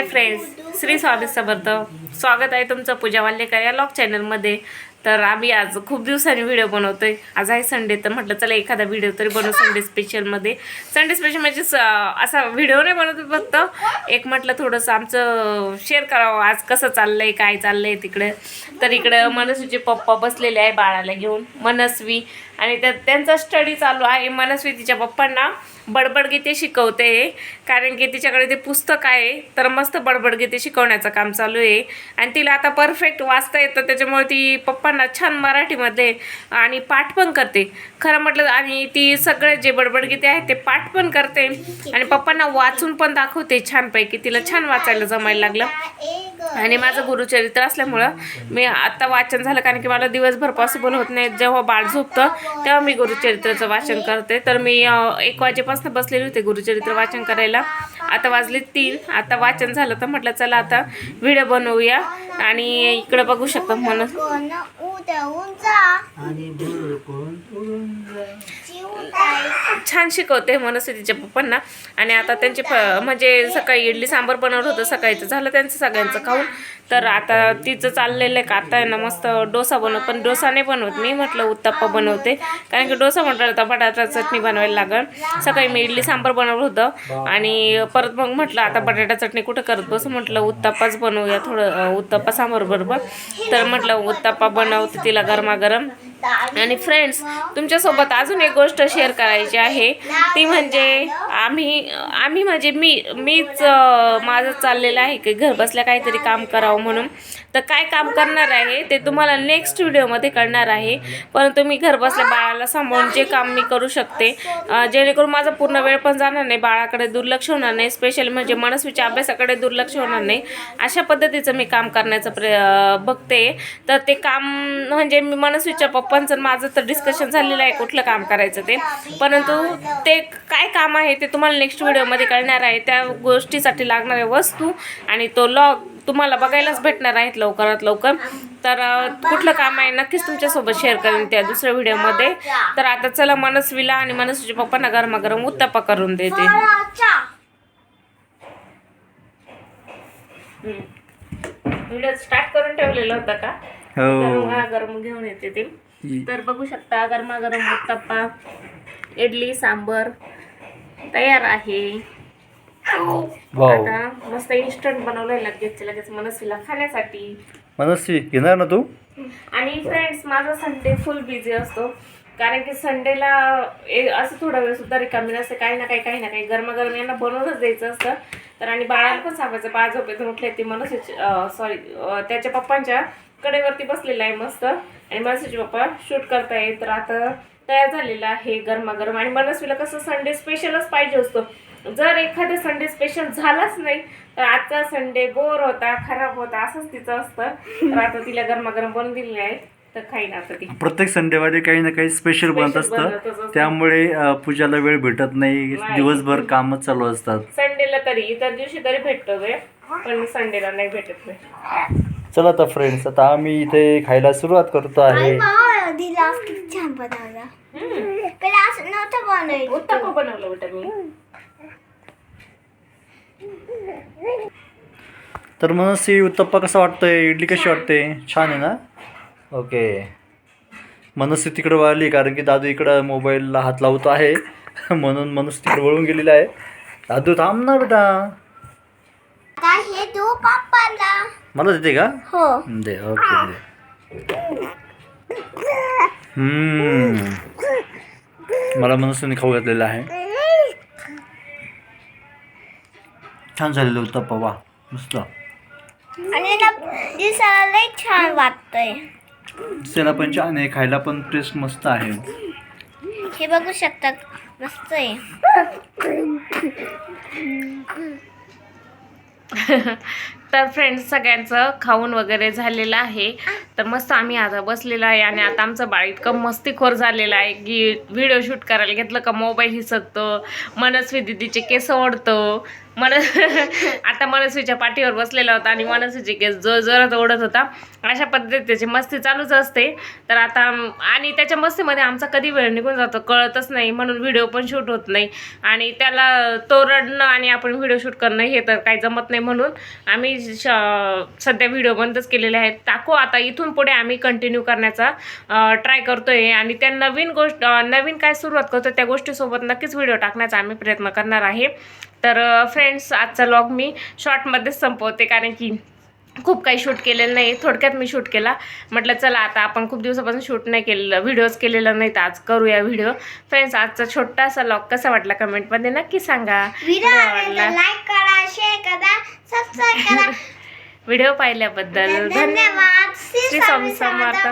Hi friends Shri Swami Samarth. स्वागत आहे तुमचं पूजा वाल्लेकर या लॉग चॅनलमध्ये तर आम्ही आज खूप दिवसांनी व्हिडिओ बनवतो आहे आज आहे संडे तर म्हटलं चला एखादा व्हिडिओ तरी बनवू संडे स्पेशलमध्ये संडे स्पेशल म्हणजे असा व्हिडिओ नाही बनवतो फक्त. एक म्हटलं थोडंसं आमचं शेअर करावं. आज कसं चाललंय काय चाललंय तिकडे. तर इकडं मनस्वीचे पप्पा बसलेले आहे बाळाला घेऊन. मनस्वी. आणि त्या त्यांचा स्टडी चालू आहे. मनस्वी तिच्या पप्पांना बडबडगीते शिकवते. कारण की तिच्याकडे ते पुस्तक आहे तर मस्त बडबडगीते शिकवण्याचं काम चालू आहे. आणि तिला आता परफेक्ट वाचता येतं त्याच्यामुळे ती पप्पांना छान मराठीमध्ये आणि पाठ पण करते. खरं म्हटलं आणि ती सगळे जे बडबडगीते आहेत ते पाठ पण करते. आणि पप्पांना वाचून पण दाखवते छानपैकी. तिला छान वाचायला जमायला लागलं. आणि माझं गुरुचरित्र असल्यामुळं मी आता वाचन झालं कारण की मला दिवसभर पॉसिबल होत नाही. जेव्हा बाळ झोपतं तेव्हा मी गुरुचरित्राचं वाचन करते. तर मी एक वाजेपासून बसलेले होते गुरुचरित्र वाचन करायला. आता वाजले तीन आता वाचन झालं तर म्हटलं चला आता व्हिडिओ बनवूया आणि इकडं बघू शकता म्हणून. छान शिकवते मनस्थितीच्या पप्पांना. आणि आता त्यांचे फ म्हणजे सकाळी इडली सांबार बनवलं होतं सकाळीचं झालं त्यांचं सगळ्यांचं खाऊन. तर आता तिचं चाललेलं आहे का? आता आहे ना मस्त डोसा बनव पण डोसा नाही बनवत. मी म्हटलं उत्तप्पा बनवते. कारण की डोसा म्हटलं तर बटाटा चटणी बनवायला लागल. सकाळी मी इडली सांबार बनवलं होतं. आणि परत मग म्हटलं आता बटाटा चटणी कुठं करत बसू? म्हटलं उत्तप्पाच बनवूया थोडं उत्तप्पा सांबार बरोबर. तर म्हटलं उत्तप्पा बनवते तिला गरमागरम. आणि फ्रेंड्स तुमच्यासोबत अजून एक गोष्ट शेअर करायची आहे. ती म्हणजे आम्ही आम्ही म्हणजे मी मीच माझं चाललेलं आहे की घर बसल्या काहीतरी काम करावं म्हणून. तर काय काम करणार आहे ते तुम्हाला नेक्स्ट व्हिडिओमध्ये कळणार आहे. परंतु मी घरबसल्या बाळाला सांभाळून जे काम मी करू शकते जेणेकरून माझा पूर्ण वेळ पण जाणार नाही बाळाकडे दुर्लक्ष होणार नाही स्पेशली म्हणजे मनस्वीच्या अभ्यासाकडे दुर्लक्ष होणार नाही अशा पद्धतीचं मी काम करण्याचं प्र बघते. तर ते काम म्हणजे मी मनस्वीच्या पप्पांचं माझं तर डिस्कशन झालेलं आहे कुठलं काम करायचं ते. परंतु ते काय काम आहे ते तुम्हाला नेक्स्ट व्हिडिओमध्ये कळणार आहे. त्या गोष्टीसाठी लागणाऱ्या वस्तू आणि तो लॉग तुम्हाला बघायलाच भेटणार आहेत लवकरात लवकर. तर कुठलं काम आहे नक्कीच तुमच्यासोबत शेअर करेन त्या दुसऱ्या व्हिडिओमध्ये तर आता चला मनस्वीला आणि मनस्वीच्या पप्पांना गरमागरम उत्तप्पा करून देते. व्हिडिओ स्टार्ट करून ठेवलेलं होतं का? हो. गरम घेऊन येते ते. तर बघू शकता गरमागरम उत्तप्पा इडली सांबर तयार आहे. आता मस्त इन्स्टंट बनवलंय लगेच लगेच मनस्वीला खाण्यासाठी. मनस्वी घेणार ना तू? आणि फ्रेंड्स माझा संडे फुल बिझी असतो. कारण की संडेला असं थोडा वेळ सुद्धा रिकामी नसते. काही ना काही काही ना काही गरमागरम यांना बनवूनच द्यायचं असतं. तर आणि बाळाला पण सांगायचं बाळ झोपेतून उठले ती मनस्वीची सॉरी त्याच्या पप्पांच्या कडेवरती बसलेला आहे मस्त. आणि मनस्वीचे पप्पा शूट करताय तर आता तयार झालेला आहे गरमागरम. आणि मनस्वीला कसं संडे स्पेशलच पाहिजे असतो. जर एखादा संडे स्पेशल झालाच नाही तर आजचा संडे बोर होता खराब होता असंच तिचं असतं. तर आता तिला गरमागरम बनवून दिलेले आहेत तर खाईन आता ती. प्रत्येक संडेमध्ये काही ना काही स्पेशल बनत असतं. असतं. त्यामुळे अं, पूजाला वेळ भेटत नाही. नाही. दिवसभर कामच चालू असतात. संडेला तरी इतर दिवशी तरी भेटतो वेळ पण संडेला नाही भेटत वेळ चला आता फ्रेंड्स आता आम्ही इथे खायला सुरुवात करतो आहे. दिला किती छान बनवला. पहिला असं नव्हतं बनवायचं. उत्तप्पा बनवलं बेटा मी. तर मनस्वी उत्तप्पा कसा वाटतोय? इडली कशी वाटते? छान आहे ना? ओके. मनस्वी तिकडे वळली कारण की दादू इकडं मोबाईलला हात लावतो आहे. म्हणून मनस्वी तिकडे वळून गेलेला आहे. दादू थांब ना बेटा. आता हे तू पप्पाला मला देते का? हो. दे ओके दे. मला मनस्वीने खाऊ घातलेला आहे. छान झालेलं उत्तप्पा वा मस्त. आणि ना दिसायला लय छान वाटतंय. दिसायला पण छान आहे खायला पण टेस्ट मस्त आहे. हे बघू शकता मस्त आहे. तर फ्रेंड्स सगळ्यांचं खाऊन वगैरे झालेलं आहे. तर मस्त आम्ही आता बसलेलो आहे आणि आता आमचं बाळ इतकं मस्तीखोर झालेलं आहे की व्हिडिओ शूट करायला घेतलं का मोबाईल हिसकतो मनस्वी दिदीचे केस ओढतो. मन आता मनस्वीच्या पाठीवर बसलेला होता आणि मनस्वीची केस जो जोरात ओढत होता. अशा पद्धतीची त्याची मस्ती चालूच असते. तर आता आणि त्याच्या मस्तीमध्ये आमचा कधी वेळ निघून जातो कळतच नाही. म्हणून व्हिडिओ पण शूट होत नाही. आणि त्याला तो रडणं आणि आपण व्हिडिओ शूट करणं हे तर काही जमत नाही म्हणून आम्ही श- सध्या व्हिडिओ बंदच केलेले आहेत. टाकू आता इथून पुढे आम्ही कंटिन्यू करण्याचा ट्राय करतोय. आणि त्या नवीन गोष्ट नवीन काय सुरुवात करतो त्या गोष्टीसोबत नक्कीच व्हिडिओ टाकण्याचा आम्ही प्रयत्न करणार आहे. तर फ्रेंड्स आजचा लॉग मी शॉर्टमध्येच संपवते कारण की खूप काही शूट केलेलं नाही थोडक्यात मी शूट केला. म्हटलं चला आता आपण खूप दिवसापासून शूट नाही केलेलं व्हिडिओज केलेलं नाही तर आज करूया व्हिडिओ फ्रेंड्स आजचा छोटासा लॉग कसा वाटला कमेंटमध्ये नक्की सांगा. लाईक करा शेअर करा सबस्क्राईब करा. व्हिडिओ पाहिल्याबद्दल धन्यवाद. श्री स्वामी समर्थ.